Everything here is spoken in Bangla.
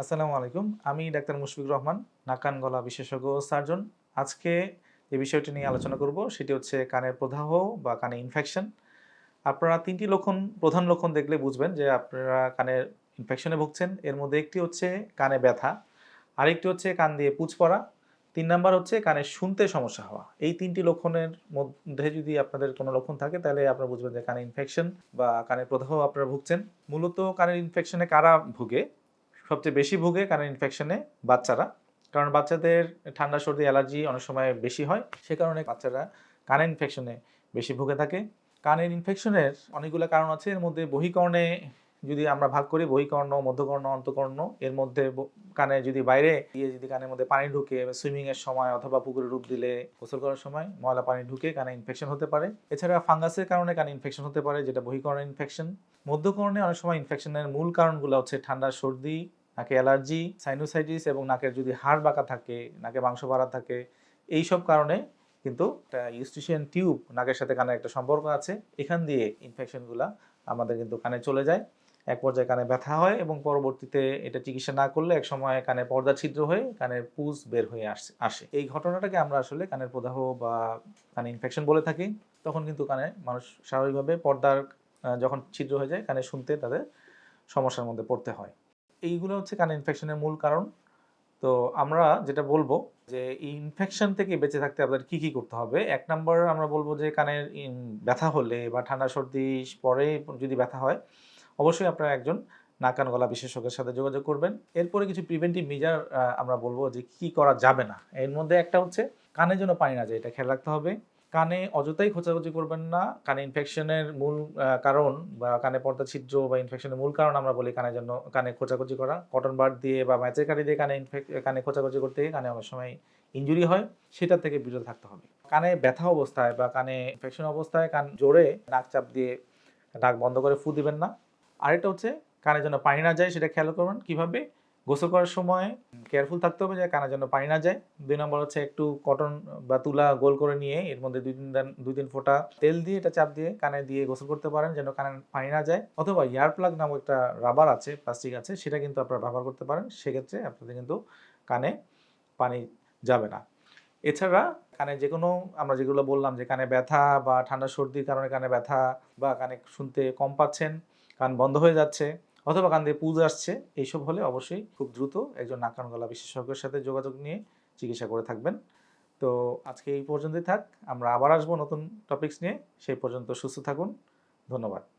আসসালামু আলাইকুম। আমি ডাক্তার মুশফিক রহমান, নাকান গলা বিশেষজ্ঞ সার্জন। আজকে যে বিষয়টি নিয়ে আলোচনা করব, সেটি হচ্ছে কানের প্রদাহ বা কানে ইনফেকশন আপনারা তিনটি লক্ষণ, প্রধান লক্ষণ দেখলে বুঝবেন যে আপনারা কানের ইনফেকশনে ভুগছেন। এর মধ্যে একটি হচ্ছে কানে ব্যথা, আরেকটি হচ্ছে কান দিয়ে পুচ পড়া, তিন নাম্বার হচ্ছে কানে শুনতে সমস্যা হওয়া। এই তিনটি লক্ষণের মধ্যে যদি আপনাদের কোনো লক্ষণ থাকে, তাহলে আপনারা বুঝবেন যে কানে ইনফেকশন বা কানের প্রদাহ আপনারা ভুগছেন। মূলত কানের ইনফেকশনে কারা ভুগে? সবচেয়ে বেশি ভুগে কানের ইনফেকশনে বাচ্চারা। কারণ বাচ্চাদের ঠান্ডা, সর্দি অ্যালার্জি অনেক সময় বেশি হয়। সে কারণে বাচ্চারা কানের ইনফেকশনে বেশি ভুগে থাকে। কানের ইনফেকশনের অনেকগুলো কারণ আছে। এর মধ্যে বহিকর্ণে যদি আমরা ভাগ করি, বহিকর্ণ, মধ্যকর্ণ, অন্তকর্ণ, এর মধ্যে কানে যদি বাইরে দিয়ে যদি কানের মধ্যে পানি ঢুকে সুইমিং এর সময় অথবা পুকুরে ডুব দিলে, গোসল করার সময় ময়লা পানি ঢুকে কানে ইনফেকশন হতে পারে। এছাড়া ফাঙ্গাসের কারণে কানে ইনফেকশন হতে পারে, যেটা বহিকর্ণ ইনফেকশন মধ্যকর্ণে অনেক সময় ইনফেকশনের মূল কারণগুলো হচ্ছে ঠান্ডা, সর্দি নাকে অ্যালার্জি সাইনোসাইটিস এবং নাকের যদি হাড় বাঁকা থাকে, নাকে মাংস বাড়া থাকে এই সব কারণে কিন্তু একটা ইউস্টিশিয়ান টিউব নাকের সাথে কানের একটা সম্পর্ক আছে। এখান দিয়ে ইনফেকশনগুলা আমাদের কিন্তু কানে চলে যায়। এক পর্যায়ে কানে ব্যথা হয় এবং পরবর্তীতে এটা চিকিৎসা না করলে এক সময় কানে পর্দা ছিদ্র হয়ে কানের পুজ বের হয়ে আসে আসে। এই ঘটনাটাকে আমরা আসলে কানের প্রদাহ বা কানে ইনফেকশন বলে থাকি। তখন কিন্তু কানে মানুষ স্বাভাবিকভাবে পর্দার যখন ছিদ্র হয়ে যায়, কানে শুনতে তাদের সমস্যার মধ্যে পড়তে হয়। এইগুলো হচ্ছে কানে ইনফেকশনের মূল কারণ। তো আমরা যেটা বলব যে এই ইনফেকশন থেকে বেঁচে থাকতে আপনাদের কি কি করতে হবে? এক নম্বর আমরা বলব যে কানের ব্যথা হলে বা ঠান্ডা সর্দি পরে যদি ব্যথা হয়, অবশ্যই আপনারা একজন নাক কান গলা বিশেষজ্ঞের সাথে যোগাযোগ করবেন। এরপরে কিছু প্রিভেন্টিভ মেজার আমরা বলব যে কি করা যাবে না। এর মধ্যে একটা হচ্ছে কানে যেন পানি না যায়, এটা খেয়াল রাখতে হবে। কানে অযথাই খোঁচাখুচি করবেন না। কানে ইনফেকশনের মূল কারণ বা কানে পর্দা ছিদ্র বা ইনফেকশনের মূল কারণ আমরা বলি কানের জন্য কানে খোঁচাখুচি করা। কটন বার দিয়ে বা ম্যাচের কাটি দিয়ে কানে কানে খোঁচাখুচি করতে গিয়ে কানে অনেক সময় ইনজুরি হয়, সেটা থেকে বিরত থাকতে হবে। কানে ব্যথা অবস্থায় বা কানে ইনফেকশন অবস্থায় কান জোরে নাক চাপ দিয়ে নাক বন্ধ করে ফু দিবেন না। আরেকটা হচ্ছে কানে যেন পানি না যায় সেটা খেয়াল করবেন। কীভাবে? গোসল করার সময় কেয়ারফুল থাকতে হবে যে কানে যেন পানি না যায়। দুই নম্বর হচ্ছে একটু কটন বা তুলা গোল করে নিয়ে এর মধ্যে দুই তিন দুই তিন ফোঁটা তেল দিয়ে এটা চাপ দিয়ে কানে দিয়ে গোসল করতে পারেন যেন কানে পানি না যায়। অথবা ইয়ার প্লাগ নামক একটা রাবার আছে প্লাস্টিক আছে, সেটা কিন্তু আপনারা ব্যবহার করতে পারেন। সেক্ষেত্রে আপনাদের কিন্তু কানে পানি যাবে না। এছাড়া কানে যে কোনো আমরা যেগুলো বললাম যে কানে ব্যথা বা ঠান্ডা সর্দির কারণে কানে ব্যথা বা কানে শুনতে কম পাচ্ছেন, কান বন্ধ হয়ে যাচ্ছে অথবা কান দিয়ে পুজ আসছে, এইসব হলে অবশ্যই খুব দ্রুত একজন নাকান গলা বিশেষজ্ঞের সাথে যোগাযোগ নিয়ে চিকিৎসা করে থাকবেন। তো আজকে এই পর্যন্তই থাক, আমরা আবার আসব নতুন টপিকস নিয়ে। সেই পর্যন্ত সুস্থ থাকুন। ধন্যবাদ।